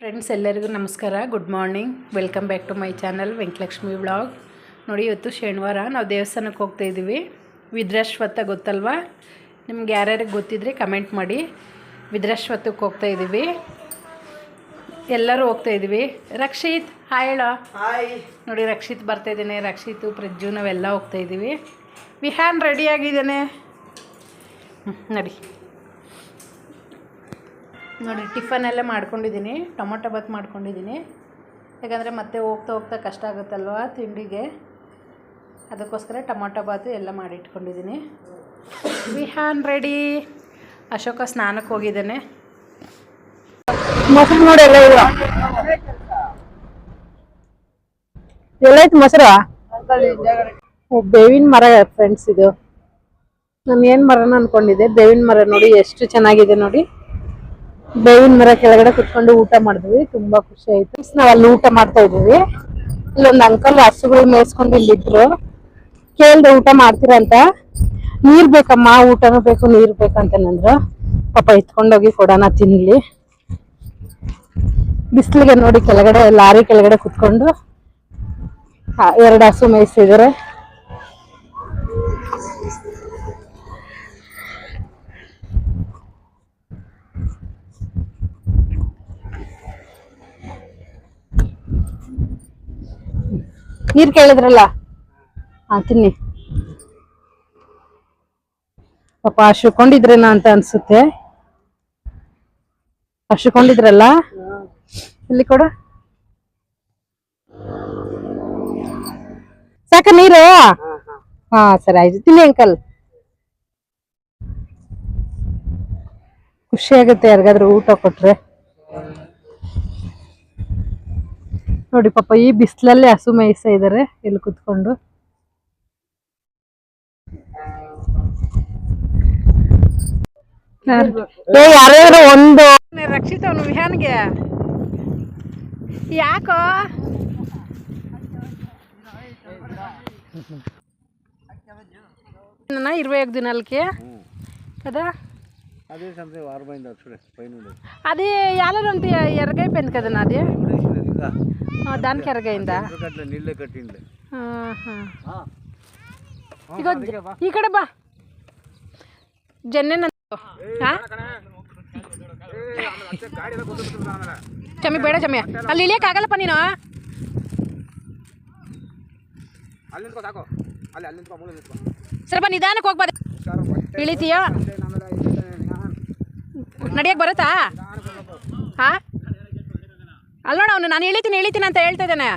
Friends ಎಲ್ಲರಿಗೂ ನಮಸ್ಕಾರ. Good morning welcome back to my channel Venkatalakshmi vlog ನೋಡಿ ಇವತ್ತು ಶನಿವಾರ. ನಾವು ದೇವಸ್ಥಾನಕ್ಕೆ ಹೋಗ್ತಾ ಇದ್ದೀವಿ. ವಿದ್ರಾಶ್ವತ್ಥ ಗೊತ್ತಲ್ವಾ? ನಿಮ್ಗೆ ಯಾರ್ಯಾರಿಗೆ ಗೊತ್ತಿದ್ರೆ ಕಮೆಂಟ್ ಮಾಡಿ. ವಿದ್ರಾಶ್ವತ್ಥಕ್ಕೆ ಹೋಗ್ತಾ ಇದ್ದೀವಿ. ಎಲ್ಲರೂ ಹೋಗ್ತಾ ಇದ್ದೀವಿ. ರಕ್ಷಿತ್ ಹಾಯ್ ಹೇಳೋ. ಹಾಯ್ ನೋಡಿ ರಕ್ಷಿತ್ ಬರ್ತಾ ಇದ್ದೇನೆ. ರಕ್ಷಿತ್ ಪ್ರಜ್ಜು ನಾವೆಲ್ಲ ಹೋಗ್ತಾ ಇದ್ದೀವಿ. ವಿಹಾನ್ ರೆಡಿ ಆಗಿದ್ದಾನೆ. ನಡಿ. ನೋಡಿ, ಟಿಫನ್ ಎಲ್ಲ ಮಾಡ್ಕೊಂಡಿದ್ದೀನಿ, ಟೊಮೊಟೊ ಬಾತ್ ಮಾಡ್ಕೊಂಡಿದ್ದೀನಿ. ಯಾಕಂದರೆ ಮತ್ತೆ ಹೋಗ್ತಾ ಹೋಗ್ತಾ ಕಷ್ಟ ಆಗುತ್ತಲ್ವಾ ತಿಂಡಿಗೆ. ಅದಕ್ಕೋಸ್ಕರ ಟೊಮೊಟೊ ಬಾತು ಎಲ್ಲ ಮಾಡಿಟ್ಕೊಂಡಿದ್ದೀನಿ. ವಿಹಾನ್ ರೆಡಿ. ಅಶೋಕ ಸ್ನಾನಕ್ಕೆ ಹೋಗಿದ್ದಾನೆ. ಮೊಸರು ನೋಡಿ ಎಲ್ಲ ಇಲ್ಲ ಎಲ್ಲೈತೆ ಮೊಸರು? ಬೇವಿನ ಮರ ಫ್ರೆಂಡ್ಸ್ ಇದು. ನಾನು ಏನು ಮರನ ಅನ್ಕೊಂಡಿದ್ದೆ? ಬೇವಿನ ಮರ ನೋಡಿ ಎಷ್ಟು ಚೆನ್ನಾಗಿದೆ ನೋಡಿ. ಬೇವಿನ ಮರ ಕೆಳಗಡೆ ಕುತ್ಕೊಂಡು ಊಟ ಮಾಡಿದ್ವಿ ತುಂಬಾ ಖುಷಿ ಆಯ್ತು. ನಾವ್ ಅಲ್ಲಿ ಊಟ ಮಾಡ್ತಾ ಇದೀವಿ ಇಲ್ಲೊಂದ್ ಅಂಕಲ್ ಹಸುಗಳು ಮೇಯಿಸ್ಕೊಂಡು ಇಲ್ಲಿದ್ರು ಕೇಳ್ದೆ, ಊಟ ಮಾಡ್ತೀರಾ ಅಂತ? ನೀರ್ ಬೇಕಮ್ಮ, ಊಟನೂ ಬೇಕು, ನೀರ್ ಬೇಕಂತಂದ್ರು ಪಾಪ ಎತ್ಕೊಂಡೋಗಿ ಕೊಡೋಣ, ತಿನ್ಲಿ. ಬಿಸಿಲಿಗೆ ನೋಡಿ ಕೆಳಗಡೆ, ಲಾರಿ ಕೆಳಗಡೆ ಕುತ್ಕೊಂಡು ಎರಡು ಹಸು ಮೇಯಿಸಿದ್ದಾರೆ ನೀರ್ ಕೇಳಿದ್ರಲ್ಲ? ಹಾ, ತಿನ್ನಿ. ಪಾಪ ಹಸುಕೊಂಡಿದ್ರೇನ ಅಂತ ಅನ್ಸುತ್ತೆ. ಹಸುಕೊಂಡಿದ್ರಲ್ಲ ಇಲ್ಲಿ ಕೊಡು. ಸಾಕ ನೀರು? ಹಾ, ಸರಿ ಆಯ್ತು. ತಿನ್ನಿ ಅಂಕಲ್. ಖುಷಿ ಆಗುತ್ತೆ ಯಾರಿಗಾದ್ರೂ ಊಟ ಕೊಟ್ರೆ. ನೋಡಿ ಪಾಪ ಈ ಬಿಸಿಲಲ್ಲೇ ಹಸು ಮೇಯಿಸ್ತಾ ಇದಾರೆ ಇಲ್ಲಿ ಕುತ್ಕೊಂಡು ಏ ಯಾರ್ಯಾರು ಒಂದು ರಕ್ಷಿತ ಅವನು ವಿಹಾನ್ಗೆ ಯಾಕೋ నా ఇరవై ఒక దినాలకి కదా అదే సంథింగ్ వారమైంది చూడే పైన ఉండేది. అది ఎలాంటి ఎరగైపోయింది కదా నాది ఊరేసినది ఇంకా ఆ, దానికి ఎరగైందా ఎందుకు అట్లా నీళ్ళే కట్టిండే ఆహా. ఇగో ఇక్కడ బా జన్నెన్ ಚಮ್ಮಿ ಬೇಡ ಚಮ್ಮಿ ಅಲ್ಲಿ ಇಳಿಯಕ್ಕಾಗಲ್ಲಪ್ಪ ನೀನು ಅಲ್ಲಿ ನಿಂತ್ಕೋ ಸಾಕು ಅಲ್ಲಿ ಅಲ್ಲಿ ನಿಂತ್ಕೋ ಮೂಲೆ ನಿಂತ್ಕೋ ಸ್ವಲ್ಪ ನಿಧಾನಕ್ಕೆ ಹೋಗ್ಬಾರ್ದು ಇಳಿತೀಯೋ ನಡಿಯಕ್ಕೆ ಬರುತ್ತಾ ಹಾ ಅಲ್ಲೋಣ ಅವನು ನಾನು ಇಳಿತೀನಿ ಇಳಿತೀನಿ ಅಂತ ಹೇಳ್ತಾ ಇದ್ದಾನೆ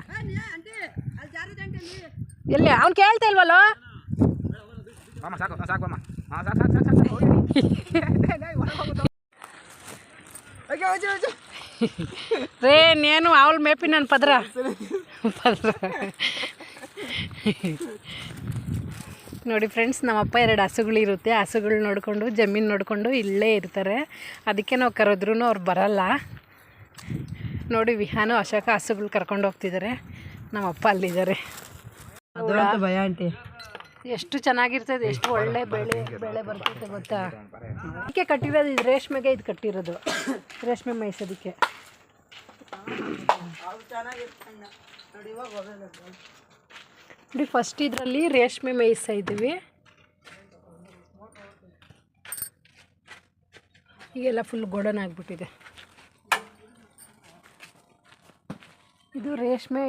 ಎಲ್ಲಿ ಅವ್ನು ಕೇಳ್ತಾ ಇಲ್ವಲ್ಲ ರೇ ನೇನು ಅವಳು ಮೇಪಿ ನನ್ನ ಪದ್ರ ಪದ್ರ ನೋಡಿ ಫ್ರೆಂಡ್ಸ್ ನಮ್ಮಪ್ಪ ಎರಡು ಹಸುಗಳಿರುತ್ತೆ ಹಸುಗಳು ನೋಡಿಕೊಂಡು ಜಮೀನು ನೋಡಿಕೊಂಡು ಇಲ್ಲೇ ಇರ್ತಾರೆ ಅದಕ್ಕೆ ನಾವು ಕರೆದ್ರೂ ಅವ್ರು ಬರಲ್ಲ ನೋಡಿ ವಿಹಾನು ಅಶೋಕ ಹಸುಗಳು ಕರ್ಕೊಂಡು ಹೋಗ್ತಿದ್ದಾರೆ ನಮ್ಮಪ್ಪ ಅಲ್ಲಿದ್ದಾರೆ. ಭಯ ಆಂಟಿ. ಎಷ್ಟು ಚೆನ್ನಾಗಿರ್ತದೆ ಎಷ್ಟು ಒಳ್ಳೆ ಬೆಳೆ ಬೆಳೆ ಬರ್ತೈತೆ ಗೊತ್ತಾ? ಅದಕ್ಕೆ ಕಟ್ಟಿರೋದು ಇದು ರೇಷ್ಮೆಗೆ ಇದು ಕಟ್ಟಿರೋದು. ರೇಷ್ಮೆ ಮೈಸೋದಕ್ಕೆ ನೋಡಿ ಫಸ್ಟ್ ಇದರಲ್ಲಿ ರೇಷ್ಮೆ ಮೇಯಿಸ್ತಾ ಇದ್ದೀವಿ ಈಗೆಲ್ಲ ಫುಲ್ ಗೋಡನ್ ಆಗಿಬಿಟ್ಟಿದೆ. ಇದು ರೇಷ್ಮೆ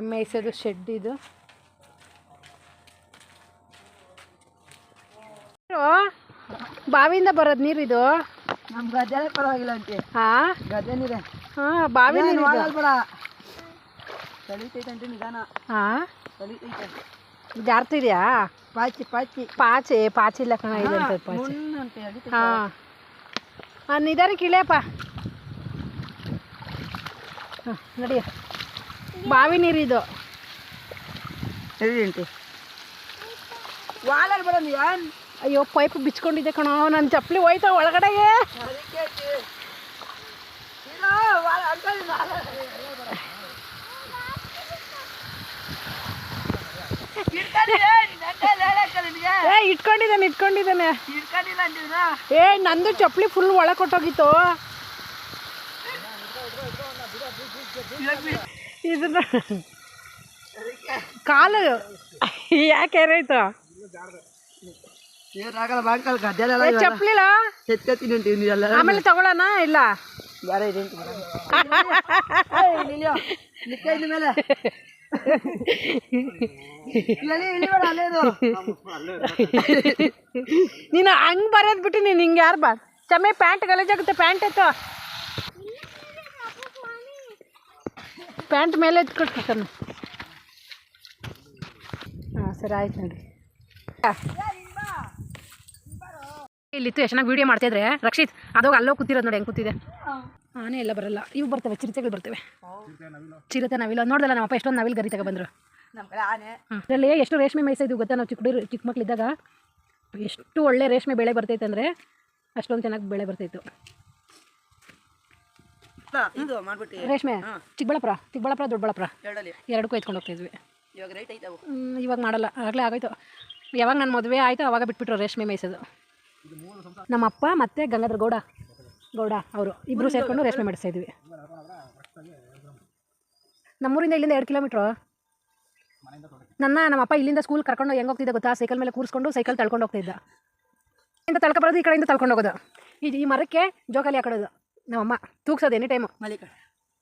ಮೇಯಿಸೋದು ಶೆಡ್ ಇದು. ಬಾವಿಯಿಂದ ಬರೋದು ನೀರು ಇದು? ನಮ್ ಗದ್ದೆ ಪರವಾಗಿಲ್ಲ ಅಂತೆ. ಹಾ? ಗದ್ದೆ ನೀರೇ. ಹಾ ಬಾವಿ ನೀರು ನಿಧಾನ. ಹಾ? ತಳಿತೈತೆ ಜಾರ್ತಿದ್ಯಾ ಪಾಚಿ ಪಾಚಿ. ಪಾಚೆ ಪಾಚಿ ಇಲ್ಲ ಕಣ ಇದೆ ಅಂತ ಪಾಚಿ. ಹಾ. ಹಾ ನಿಧಾನಕ್ಕೆ ಇಳಿಯಪ್ಪ. ಹಾ, ನಡಿಯ. ಬಾವಿ ನೀರಿದು ಆಂಟಿ ವಾಲಲ್ಲಿ ಬರೋದು ಏನ್ ಅಯ್ಯೋ ಪೈಪ್ ಬಿಚ್ಕೊಂಡಿದ್ದೆ ಕಣೋ ನನ್ನ ಚಪ್ಪಲಿ ಹೋಯ್ತಾ ಒಳಗಡೆಗೆ. ವಾಲ ಏ ಇಟ್ಕೊಂಡಿದ್ದಾನೆ ಇಟ್ಕೊಂಡಿದ್ದಾನೆ. ಏ ನಂದು ಚಪ್ಪಲಿ ಫುಲ್ ಒಳಗೆ ಕೊಟ್ಟೋಗಿತ್ತು. ಇದನ್ನ ಕಾಲು ಯಾಕೆ ಏನಾಯ್ತು? ಬಾಂಕಲ್ ಗದ್ದೆಲ್ಲ ಏ, ಚಪ್ಲಿಲ್ಲ ಎತ್ಕತ್ತೀನಿ ಅಂತೀವಿ ನೀವೆಲ್ಲ ಆಮೇಲೆ ತಗೊಳ್ಳೋಣ ಇಲ್ಲ? ಬೇರೆ ಇದೆ ಮೇಲೆ. ನೀನು ಹಂಗೆ ಬರೋದು ಬಿಟ್ಟು ನೀನು ಹಿಂಗೆ ಯಾರು ಬಾ ಚಮ್ಮೆ ಪ್ಯಾಂಟ್ ಗಲೀಜಾಗುತ್ತೆ ಪ್ಯಾಂಟ್ ಎತ್ತು. ಪ್ಯಾಂಟ್ ಮೇಲೆ ಎತ್ಕೊಟ್ಟು ಹಾಂ ಸರಿ ಆಯ್ತು ನೋಡಿ. ಇಲ್ಲಿತ್ತು ಎಷ್ಟು ಚೆನ್ನಾಗಿ ವೀಡಿಯೋ ಮಾಡ್ತಿದ್ರೆ ರಕ್ಷಿತ್ ಅದೋಗ ಅಲ್ಲೋ ಕೂತಿರೋದು ನೋಡಿ ಹೆಂಗೆ ಕೂತಿದೆ. ಆನೆ ಎಲ್ಲ ಬರಲ್ಲ. ಇವು ಬರ್ತವೆ ಚಿರತೆಗಳು ಬರ್ತವೆ. ಚಿರತೆ ನಾವಿಲ್ಲ ನೋಡಿದಲ್ಲ ನಮ್ಮಪ್ಪ ಎಷ್ಟೊಂದು ನಾವಿಲ್ಲ ಗರಿ ತಗೊಬಂದ್ರು ಅದರಲ್ಲಿ ಇದರಲ್ಲಿ ಎಷ್ಟು ರೇಷ್ಮೆ ಮೇಯಿಸಿದ್ವಿ ಗೊತ್ತಾ ನಾವು ಚಿಕ್ಕ ಹುಡುಗರು ಚಿಕ್ಕ ಮಕ್ಕಳಿದ್ದಾಗ ಎಷ್ಟು ಒಳ್ಳೆ ರೇಷ್ಮೆ ಬೆಳೆ ಬರ್ತೈತೆ ಅಂದರೆ ಅಷ್ಟೊಂದು ಚೆನ್ನಾಗಿ ಬೆಳೆ ಬರ್ತೈತು. ಇದು ಮಾಡ್ಬಿಟ್ಟು ರೇಷ್ಮೆ ಚಿಕ್ಕಬಳ್ಳಾಪುರ ಚಿಕ್ಕಬಳ್ಳಾಪುರ ದೊಡ್ಡಬಳ್ಳಾಪುರ. ಎರಡಕ್ಕೂ ಎತ್ಕೊಂಡು ಹೋಗ್ತಿದ್ವಿ ಇವಾಗ ರೈಟ್ ಐತವು ಇವಾಗ ಮಾಡಲ್ಲ. ಆಗಲೇ ಆಗೋಯ್ತು. ಯಾವಾಗ ನನ್ನ ಮದುವೆ ಆಯಿತು ಅವಾಗ ಬಿಟ್ಬಿಟ್ರು ರೇಷ್ಮೆ ಮೇಯಿಸೋದು. ನಮ್ಮ ಅಪ್ಪ ಮತ್ತು ಗಂಗಾಧರ ಗೌಡ ಗೌಡ ಅವರು ಇಬ್ಬರು ಸೇರಿಕೊಂಡು ರೇಷ್ಮೆ ಮಾಡಿಸ್ತಾ ಇದ್ವಿ. ನಮ್ಮೂರಿಂದ ಇಲ್ಲಿಂದ ಎರಡು ಕಿಲೋಮೀಟ್ರು. ನನ್ನ ನಮ್ಮ ಅಪ್ಪ ಇಲ್ಲಿಂದ ಸ್ಕೂಲ್ ಕರ್ಕೊಂಡು ಹೆಂಗೆ ಹೋಗ್ತಿದ್ದೆ ಗೊತ್ತಾ? ಸೈಕಲ್ ಮೇಲೆ ಕೂರಿಸ್ಕೊಂಡು ಸೈಕಲ್ ತಳ್ಕೊಂಡು ಹೋಗ್ತಿದ್ದ. ಇಂದ ತಳ್ಕೊ ಬರೋದು ಈ ಕಡೆಯಿಂದ ತಳ್ಕೊಂಡು ಹೋಗೋದು. ಈ ಮರಕ್ಕೆ ಜೋಕಾಲಿ ಹಾಕೊಡೋದು ನಮ್ಮಮ್ಮ ತೂಗ್ಸೋದು ಎನಿ ಟೈಮು ಮಲ್ಲಿಕ.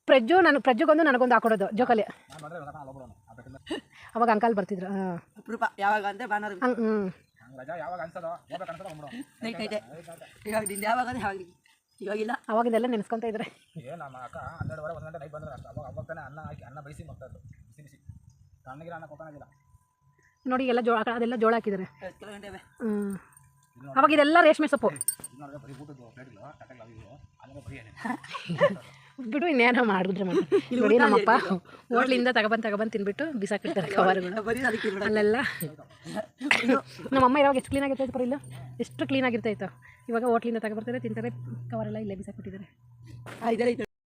ಪ್ರಜ್ಜು ನಾನು ಪ್ರಜ್ಜುಗೊಂದು ನನಗೊಂದು ಹಾಕೊಡೋದು ಜೋಕಲಿ. ಅವಾಗ ಅಂಕಲ್ ಬರ್ತಿದ್ರು ಹಾಂ. ಅಪರೂಪ ಯಾವಾಗ ಅಂದ್ರೆ ಭಾನುವಾರ ಹಂಗೆ ಹ್ಞೂ ಯಾವಾಗ ನೈಟ್ ಇವಾಗ ನಿಂದ ಅಂದ್ರೆ ಯಾವಾಗ? ಇವಾಗಿಲ್ಲ? ಅವಾಗಿಂದೆಲ್ಲ ನೆನೆಸ್ಕೊತಾ ಇದ್ರೆ. ಏನು ನಮ್ಮ ಅಕ್ಕ ಹನ್ನೆರಡುವರೆ ಒಂದು ಗಂಟೆ ನೈಟ್ ಬಂದ್ರೆ ಅಷ್ಟು. ಅವಾಗ ಅವಾಗ ತಾನೇ ಅನ್ನ ಹಾಕಿ ಅನ್ನ ಬೈಸಿ ಮಾಡ್ತಾಯಿದ್ದು ಬಿಸಿ ಬಿಸಿ. ತಣ್ಣಗಿರ ಅನ್ನ ಕೊಟ್ಟಂಗಿಲ್ಲ. ನೋಡಿ ಎಲ್ಲ ಜೋಳ ಅದೆಲ್ಲ ಜೋಳ ಹಾಕಿದ್ದಾರೆ. ಹತ್ತು ಗಂಟೆ ಹ್ಞೂ ಅವಾಗ ಇದೆಲ್ಲ ರೇಷ್ಮೆ ಸೊಪ್ಪು. ಬಿಡು ಇನ್ನೇನೋ ಮಾಡಿದ್ರೆ ಮಾಡಿ ನೋಡಿ ನಮ್ಮಪ್ಪ ಹೋಟ್ಲಿಂದ ತಗೊಬಂದು ತಗೊಬಂದು ತಿನ್ಬಿಟ್ಟು ಬಿಸಾಕಿರ್ತಾರೆ ಕವರ್ಗಳು. ಅಲ್ಲೆಲ್ಲ. ನಮ್ಮಮ್ಮ ಇವಾಗ ಎಷ್ಟು ಕ್ಲೀನ್ ಆಗಿರ್ತೈತೆ ಬರೀ ಇಲ್ಲ? ಎಷ್ಟು ಕ್ಲೀನ್ ಆಗಿರ್ತೈತೆ? ಇವಾಗ ಹೋಟ್ಲಿಂದ ತಗೊಬರ್ತಾರೆ ತಿಂತಾರೆ ಕವರೆಲ್ಲ ಇಲ್ಲೇ ಬಿಸಾಕ್ಬಿಟ್ಟಿದ್ದಾರೆ.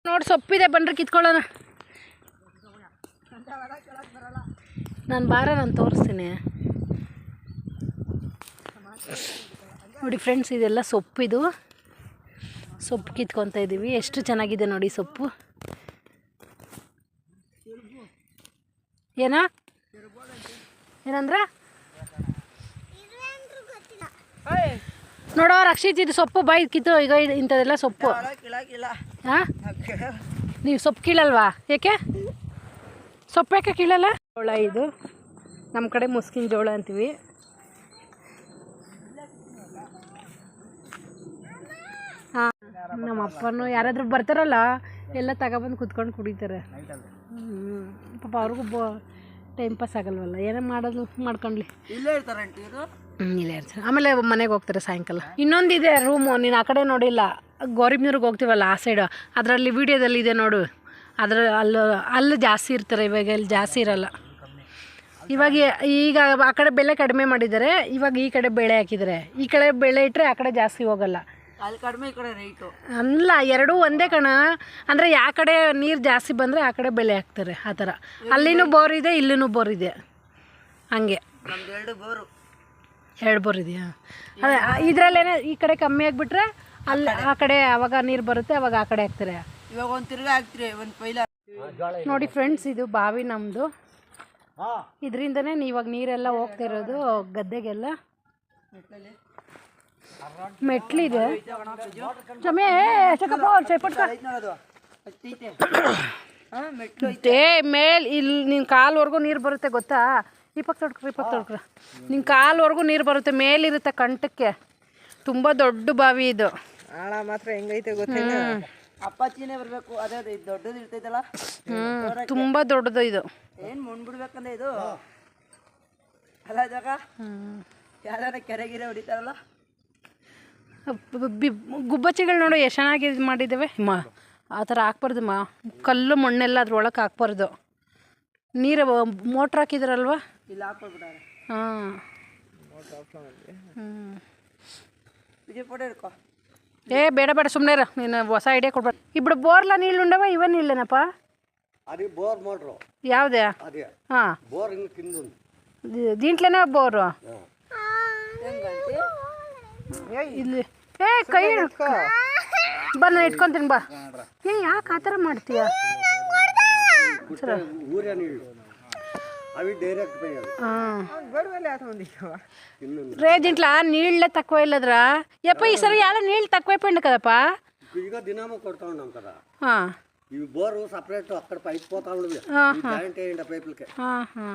ನೋಡಿ ಸೊಪ್ಪಿದೆ ಬನ್ರಿ ಕಿತ್ಕೊಳ್ಳೋಣ. ನಾನು ಬಾರ ನಾನು ತೋರಿಸ್ತೀನಿ. ನೋಡಿ ಫ್ರೆಂಡ್ಸ್, ಇದೆಲ್ಲ ಸೊಪ್ಪಿದು ಸೊಪ್ಪು ಕಿತ್ಕೊತಾ ಇದ್ದೀವಿ ಎಷ್ಟು ಚೆನ್ನಾಗಿದೆ ನೋಡಿ ಸೊಪ್ಪು. ಏನ? ಏನಂದ್ರೆ? ನೋಡೋ ರಕ್ಷಿತ್, ಇದು ಸೊಪ್ಪು ಬಾಯಿ ಕಿತ್ತು, ಈಗ ಇದು ಇಂಥದ್ದೆಲ್ಲ ಸೊಪ್ಪು. ನೀವು ಸೊಪ್ಪು ಕೀಳಲ್ವಾ? ಏಕೆ? ಸೊಪ್ಪು ಯಾಕೆ ಕೀಳಲ್ಲ? ಜೋಳ ಇದು. ನಮ್ಮ ಕಡೆ ಮುಸ್ಕಿನ ಜೋಳ ಅಂತೀವಿ ಹಾಂ ನಮ್ಮ ಅಪ್ಪನೂ ಯಾರಾದರೂ ಬರ್ತಾರಲ್ಲ ಎಲ್ಲ ತಗೊಬಂದು ಕುತ್ಕೊಂಡು ಕುಡಿತಾರೆ. ಹ್ಞೂ ಪಾಪ ಅವ್ರಿಗೂ ಬ ಟೈಮ್ ಪಾಸ್ ಆಗಲ್ವಲ್ಲ ಏನೇ ಮಾಡೋದು ಮಾಡ್ಕೊಂಡ್ಲಿ. ಇಲ್ಲೇ ಇರ್ತಾರೆ ಇಲ್ಲೇ ಇರ್ತಾರೆ. ಆಮೇಲೆ ಮನೆಗೆ ಹೋಗ್ತಾರೆ ಸಾಯಂಕಾಲ. ಇನ್ನೊಂದಿದೆ ರೂಮು ನೀನು ಆ ಕಡೆ ನೋಡಿಲ್ಲ. ಗೌರಿಬ್ನೂರಿಗೆ ಹೋಗ್ತೀವಲ್ಲ ಆ ಸೈಡು ಅದರಲ್ಲಿ ವೀಡಿಯೋದಲ್ಲಿ ಇದೆ ನೋಡು. ಅದರ ಅಲ್ಲಿ ಅಲ್ಲಿ ಜಾಸ್ತಿ ಇರ್ತಾರೆ ಇವಾಗ ಇಲ್ಲಿ ಜಾಸ್ತಿ ಇರಲ್ಲ. ಇವಾಗ ಈಗ ಆ ಕಡೆ ಬೆಲೆ ಕಡಿಮೆ ಮಾಡಿದ್ದಾರೆ ಇವಾಗ ಈ ಕಡೆ ಬೆಳೆ ಹಾಕಿದ್ದಾರೆ. ಈ ಕಡೆ ಬೆಳೆ ಇಟ್ಟರೆ ಆ ಕಡೆ ಜಾಸ್ತಿ ಹೋಗಲ್ಲ. ಅಲ್ಲಿ ಕಡಿಮೆ ಈ ಕಡೆ ರೈಟು ಅಲ್ಲ ಎರಡೂ ಒಂದೇ ಕಣ. ಅಂದರೆ ಯಾ ಕಡೆ ನೀರು ಜಾಸ್ತಿ ಬಂದರೆ ಆ ಕಡೆ ಬೆಳೆ ಹಾಕ್ತಾರೆ ಆ ಥರ. ಅಲ್ಲಿನೂ ಬೋರ್ ಇದೆ ಇಲ್ಲಿನೂ ಬೋರ್ ಇದೆ. ಹಂಗೆ. ನಮ್ದು ಎರಡು ಬೋರು. ಎರಡು ಬೋರ್ ಇದೆಯಾ? ಅದೇ ಇದರಲ್ಲೇನೆ ಈ ಕಡೆ ಕಮ್ಮಿ ಆಗಿಬಿಟ್ರೆ ಅಲ್ಲಿ ಆ ಕಡೆ. ಅವಾಗ ನೀರು ಬರುತ್ತೆ ಅವಾಗ ಆ ಕಡೆ ಹಾಕ್ತಾರೆ. ಇವಾಗ ಒಂದು ತಿರ್ಗಾ ಹಾಕ್ತೀರಿ ಒಂದು ಪೈಲ ನೋಡಿ ಫ್ರೆಂಡ್ಸ್ ಇದು ಬಾವಿ ನಮ್ಮದು ಇದರಿಂದನೇ ಇವಾಗ ನೀರೆಲ್ಲ ಹೋಗ್ತಿರೋದು ಗದ್ದೆಗೆಲ್ಲ. ಮೆಟ್ಲಿದೆ. ಹಾಂ ಮೆಟ್ಲು ಏ ಮೇಲ್ ಇಲ್ಲಿ ನಿನ್ನ ಕಾಲ್ವರೆಗೂ ನೀರು ಬರುತ್ತೆ ಗೊತ್ತಾ? ಈ ಪಕ್ಕ ತೊಡ್ಕ್ರಿ ಈ ಪಕ್ಕ ತೊಡ್ಕ್ರ ನಿನ್ನ ಕಾಲ್ವರೆಗೂ ನೀರು ಬರುತ್ತೆ ಮೇಲಿರುತ್ತೆ ಕಂಠಕ್ಕೆ. ತುಂಬ ದೊಡ್ಡ ಬಾವಿ ಇದು. ಆಳ ಮಾತ್ರ ಹೆಂಗೈತೆ ಗೊತ್ತಿಲ್ಲ ಅಪ್ಪಾಚಿನೇ ಬರಬೇಕು ಅದೇ ಅದೇ ಇದು ದೊಡ್ಡದು ಇರ್ತೈತಲ್ಲ? ಹ್ಞೂ ತುಂಬ ದೊಡ್ಡದು ಇದು. ಏನು ಮುಣ್ಬಿಡ್ಬೇಕಂದ್ರೆ ಇದು? ಅಲ್ಲ ಜಾಗ? ಯಾರ ಕೆರೆಗಿರೆ ಹೊಡಿತಾರಲ್ಲ? ಬ- ಬಿ- ಗುಬ್ಬಚ್ಚಿಗಳು ನೋಡು ಎಷ್ಟು ಚೆನ್ನಾಗಿ ಇದು ಮಾಡಿದ್ದಾವೆ ಮಾ ಆ ಥರ ಹಾಕ್ಬಾರ್ದು ಮಾ ಕಲ್ಲು ಮಣ್ಣೆಲ್ಲ ಅದ್ರೊಳಗೆ ಹಾಕ್ಬಾರ್ದು ನೀರು ಮೋಟ್ರ್ ಹಾಕಿದ್ರಲ್ವ ಇಲ್ಲ ಹಾಕ್ಬಿಡ್ತಾರೆ ಹಾಂ ಹ್ಞೂ ವಿಜಯ್ ಫೋಟೋ ಇಡ್ಕೊ ಏ ಬೇಡ ಬೇಡ ಸುಮ್ಮನೆ ಇರು ನೀನು ಹೊಸ ಐಡಿಯಾ ಕೊಡ್ಬೇಡ ఇప్పుడు బోర్ల నీళ్ళు ఉండవా ఇవే నీళ్ళేనప్ప అది బోర్ మోటరు యావదే అది ಹಾಂ బోర్ ఇంక కింద ఉంది దీంట్లోనే బోరు ಹೆಂಗಂತೆ ಇಲ್ಲಿ ಏ ಕೈ ಹಿಡ್ಕೊ. ಬಾ ನಾನು ಇಟ್ಕೊಂತೀನಿ ಬಾ ಏ ಯಾಕೆ ಆ ಥರ ಮಾಡ್ತೀಯ పుట్టే ఊరే నీళ్ళు అవి డైరెక్ట్ పోయాలి ಹಾಂ గొడవలే అవుతుంది కింద రే దీంట్లో నీళ్ళే తక్కువ వెళ్ళదురా ఎప్ప ఈసారి యాడ నీళ్ళు తక్కువైపోయింది కదపా ఇదిగో దినామో కొడతా ఉన్నాం కదా ಹಾಂ ఇవి బోరు సపరేట్ అక్కడ పైకి పోతా ఉండదు జాయింట్ అయ్యండి ఆ పైపులకి ఆహా.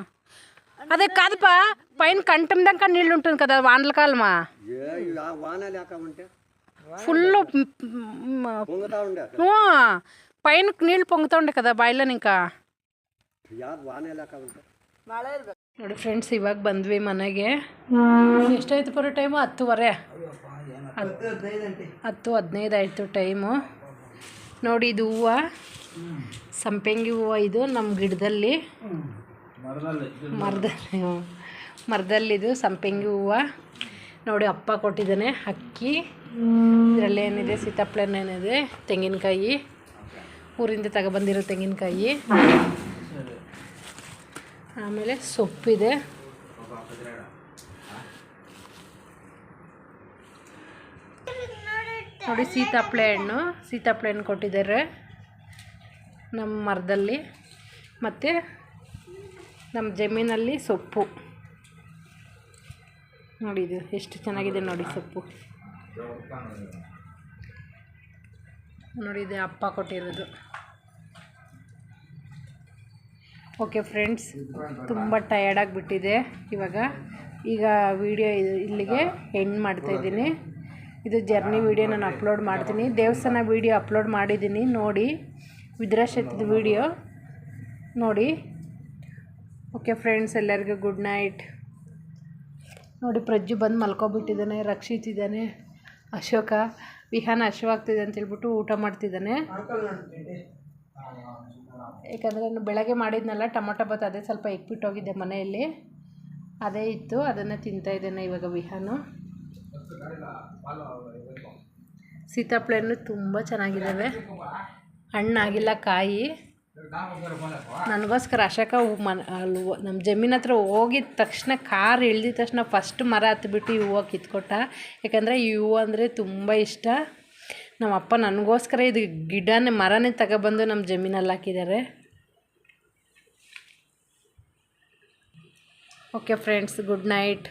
అదే కాదుపా పైన కంఠం దాకా నీళ్ళు ఉంటుంది కదా వానల కాలమా ఏ ఇవి ఆ వాన లేక ఉంటే ఫుల్ పొంగుతా ఉండే పైన నీళ్ళు పొంగుతూ ఉండే కదా బాయిలో ఇంకా ಯಾವ್ದು ವಾನೆ ಲೆಕ್ಕ ಉಂಟು ಮಳೆ ಇರ್ಬೇಕು ನೋಡಿ ಫ್ರೆಂಡ್ಸ್ ಇವಾಗ ಬಂದ್ವಿ ಮನೆಗೆ ಎಷ್ಟಾಯ್ತು ಬರೋ ಟೈಮು ಹತ್ತುವರೆ ಹತ್ತು ಹತ್ತು ಹದಿನೈದು ಆಯಿತು ಟೈಮು ನೋಡಿ ಇದು ಹೂವು ಸಂಪಂಗಿ ಹೂವು ಇದು ನಮ್ಮ ಗಿಡದಲ್ಲಿ ಮರದಲ್ಲಿ ಹ್ಞೂ. ಮರದಲ್ಲಿದು ಸಂಪಂಗಿ ಹೂವು. ನೋಡಿ ಅಪ್ಪ ಕೊಟ್ಟಿದ್ದಾನೆ ಅಕ್ಕಿ. ಇದರಲ್ಲಿ ಏನಿದೆ? ತೆಂಗಿನಕಾಯಿ. ಊರಿಂದ ತಗೊಬಂದಿರೋ ತೆಂಗಿನಕಾಯಿ. ಆಮೇಲೆ ಸೊಪ್ಪಿದೆ. ನೋಡಿ ಸೀತಾಪ್ಳೆ ಹಣ್ಣು. ಸೀತಾಪ್ಳೆ ಹಣ್ಣು ಕೊಟ್ಟಿದ್ದಾರೆ ನಮ್ಮ ಮರದಲ್ಲಿ. ಮತ್ತು ನಮ್ಮ ಜಮೀನಲ್ಲಿ ಸೊಪ್ಪು. ನೋಡಿ ಎಷ್ಟು ಚೆನ್ನಾಗಿದೆ ನೋಡಿ ಸೊಪ್ಪು. ನೋಡಿ ಇದೆ ಅಪ್ಪ ಕೊಟ್ಟಿರೋದು. ಓಕೆ ಫ್ರೆಂಡ್ಸ್ ತುಂಬ ಟಯರ್ಡ್ ಆಗಿಬಿಟ್ಟಿದೆ. ಇವಾಗ ಈಗ ವಿಡಿಯೋ ಇಲ್ಲಿಗೆ ಎಂಡ್ ಮಾಡ್ತಾಯಿದ್ದೀನಿ ಇದು ಜರ್ನಿ ವಿಡಿಯೋ ನಾನು ಅಪ್ಲೋಡ್ ಮಾಡ್ತೀನಿ. ದೇವಸ್ಥಾನ ವಿಡಿಯೋ ಅಪ್ಲೋಡ್ ಮಾಡಿದ್ದೀನಿ. ನೋಡಿ ವಿದ್ರಾಶತದ ವಿಡಿಯೋ ನೋಡಿ. ಓಕೆ ಫ್ರೆಂಡ್ಸ್, ಎಲ್ಲರಿಗೂ ಗುಡ್ ನೈಟ್ ನೋಡಿ, ಪ್ರಜ್ಜು ಬಂದು ಮಲ್ಕೊಬಿಟ್ಟಿದ್ದಾನೆ, ರಕ್ಷಿತಿದ್ದಾನೆ, ಅಶೋಕ, ವಿಹಾನ ಹಶುವಾಗ್ತಿದೆ ಅಂತ ಹೇಳ್ಬಿಟ್ಟು ಊಟ ಮಾಡ್ತಿದ್ದಾನೆ. ಯಾಕಂದರೆ ಬೆಳಗ್ಗೆ ಮಾಡಿದ್ನಲ್ಲ, ಟೊಮೊಟೊ ಬಾತ್ ಅದೇ ಸ್ವಲ್ಪ ಇಕ್ಬಿಟ್ಟೋಗಿದ್ದೆ ಮನೆಯಲ್ಲಿ. ಅದೇ ಇತ್ತು, ಅದನ್ನು ತಿಂತಾ ಇದ್ದೇನೆ ಇವಾಗ ವಿಹಾನು. ಸೀತಾಫಲನ್ನು ತುಂಬ ಚೆನ್ನಾಗಿದ್ದಾವೆ. ಹಣ್ಣಾಗಿಲ್ಲ, ಕಾಯಿ. ನನಗೋಸ್ಕರ ಅಶೋಕ ಮನ ಅಲ್ಲಿ ನಮ್ಮ ಜಮೀನ್ ಹತ್ರ ಹೋಗಿದ ತಕ್ಷಣ ಕಾರ್ ಇಳ್ದಿದ ತಕ್ಷಣ ಫಸ್ಟ್ ಮರ ಹತ್ಬಿಟ್ಟು ಈ ಹೂವು ಕಿತ್ಕೊಟ್ಟ. ಯಾಕಂದರೆ ಈ ಹೂವು ಅಂದರೆ ತುಂಬ ಇಷ್ಟ. ನಮ್ಮ ಅಪ್ಪ ನನಗೋಸ್ಕರ ಇದು ಗಿಡನೇ, ಮರನೇ ತಗೊಬಂದು ನಮ್ಮ ಜಮೀನಲ್ಲಿ ಹಾಕಿದ್ದಾರೆ. Okay friends good night